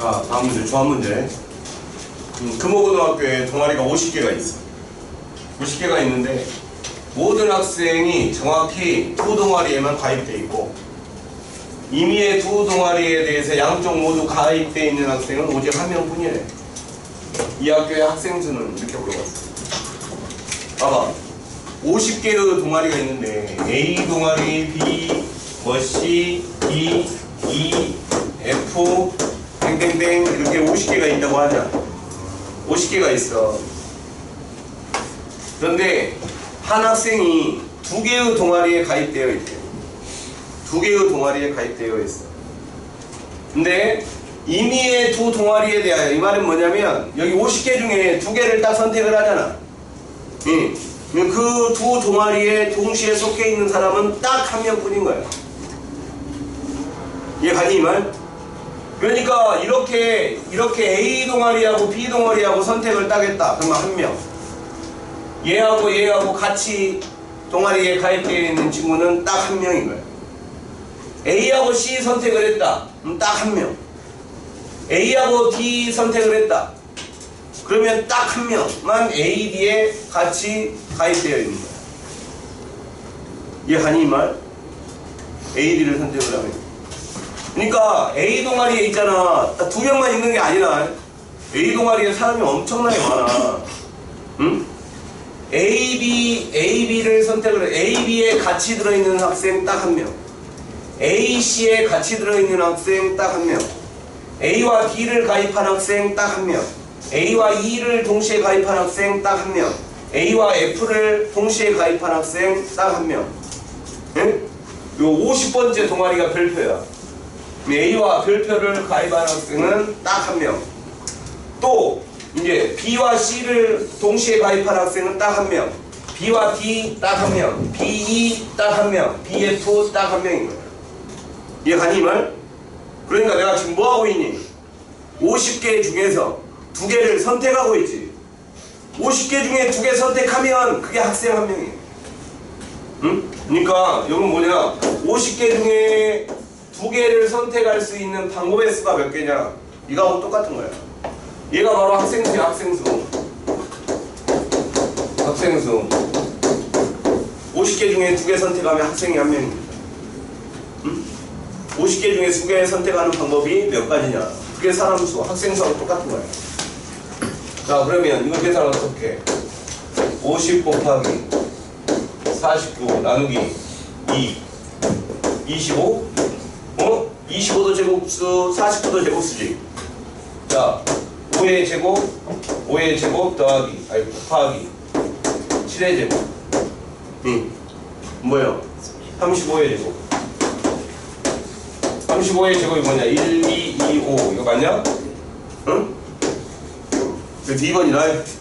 자, 다음 문제, 조합 문제. 음, 금호고등학교에 동아리가 50개가 있어. 50개가 있는데 모든 학생이 정확히 두 동아리에만 가입돼 있고 임의의 두 동아리에 대해서 양쪽 모두 가입돼 있는 학생은 오직 한 명뿐이래. 이 학교의 학생 수는 이렇게 물어봤어. 봐봐. 50개의 동아리가 있는데 A 동아리, B, 뭐 C, D, E, F, 땡땡땡 이렇게 50개가 있다고 하자. 50개가 있어. 그런데 한 학생이 두 개의 동아리에 가입되어 있대. 두 개의 동아리에 가입되어 있어. 근데 임의의 두 동아리에 대하여 이 말은 뭐냐면 여기 50개 중에 두 개를 딱 선택을 하잖아. 그두 동아리에 동시에 속해 있는 사람은 딱 한 명뿐인 거야. 이해 가니 이 말? 그러니까 이렇게 이렇게 A 동아리하고 B 동아리하고 선택을 따겠다. 그러면 한 명. 얘하고 얘하고 같이 동아리에 가입되어 있는 친구는 딱 한 명인 거야. A하고 C 선택을 했다. 그럼 딱 한 명. A하고 D 선택을 했다. 그러면 딱 한 명만 A, D에 같이 가입되어 있는 거야. 이해가니 이 말? A, D를 선택을 하면. 그러니까 A 동아리에 있잖아. 딱두 명만 있는 게 아니라 A 동아리에 사람이 엄청나게 많아. 응? A, B, A, B를 선택을 해. A, B에 같이 들어있는 학생 딱 한 명. A, C에 같이 들어있는 학생 딱 한 명. A와 D를 가입한 학생 딱 한 명. A와 E를 동시에 가입한 학생 딱 한 명. A와 F를 동시에 가입한 학생 딱 한 명. 응? 요 50번째 동아리가 별표야. A와 별표를 가입한 학생은 딱 한 명. 또 이제 B와 C를 동시에 가입한 학생은 딱 한 명. B와 D 딱 한 명. BE 딱 한 명. BF 딱 한 명인 거야. 이해가니 이 말? 그러니까 내가 지금 뭐 하고 있니? 50개 중에서 두 개를 선택하고 있지. 50개 중에 두 개 선택하면 그게 학생 한 명이에요. 응? 그러니까 이건 뭐냐? 50개 중에 두 개를 선택할 수 있는 방법의 수가 몇 개냐? 이거하고 똑같은 거야. 얘가 바로 학생수야, 학생수. 학생수. 50개 중에 두 개 선택하면 학생이 한 명입니다. 응? 50개 중에 두 개 선택하는 방법이 몇 가지냐? 그게 사람 수, 학생 수하고 똑같은 거야. 자, 그러면 이거 계산 어떻게 해? 50 곱하기 49 나누기 2 25 어? 25도 제곱수 49도 제곱수지. 자 5의 제곱 5의 제곱 더하기 아니 곱하기. 7의 제곱. 응. 뭐예요? 35의 제곱. 35의 제곱이 뭐냐? 1, 2, 2, 5 이거 맞냐? 응? 그 2번이다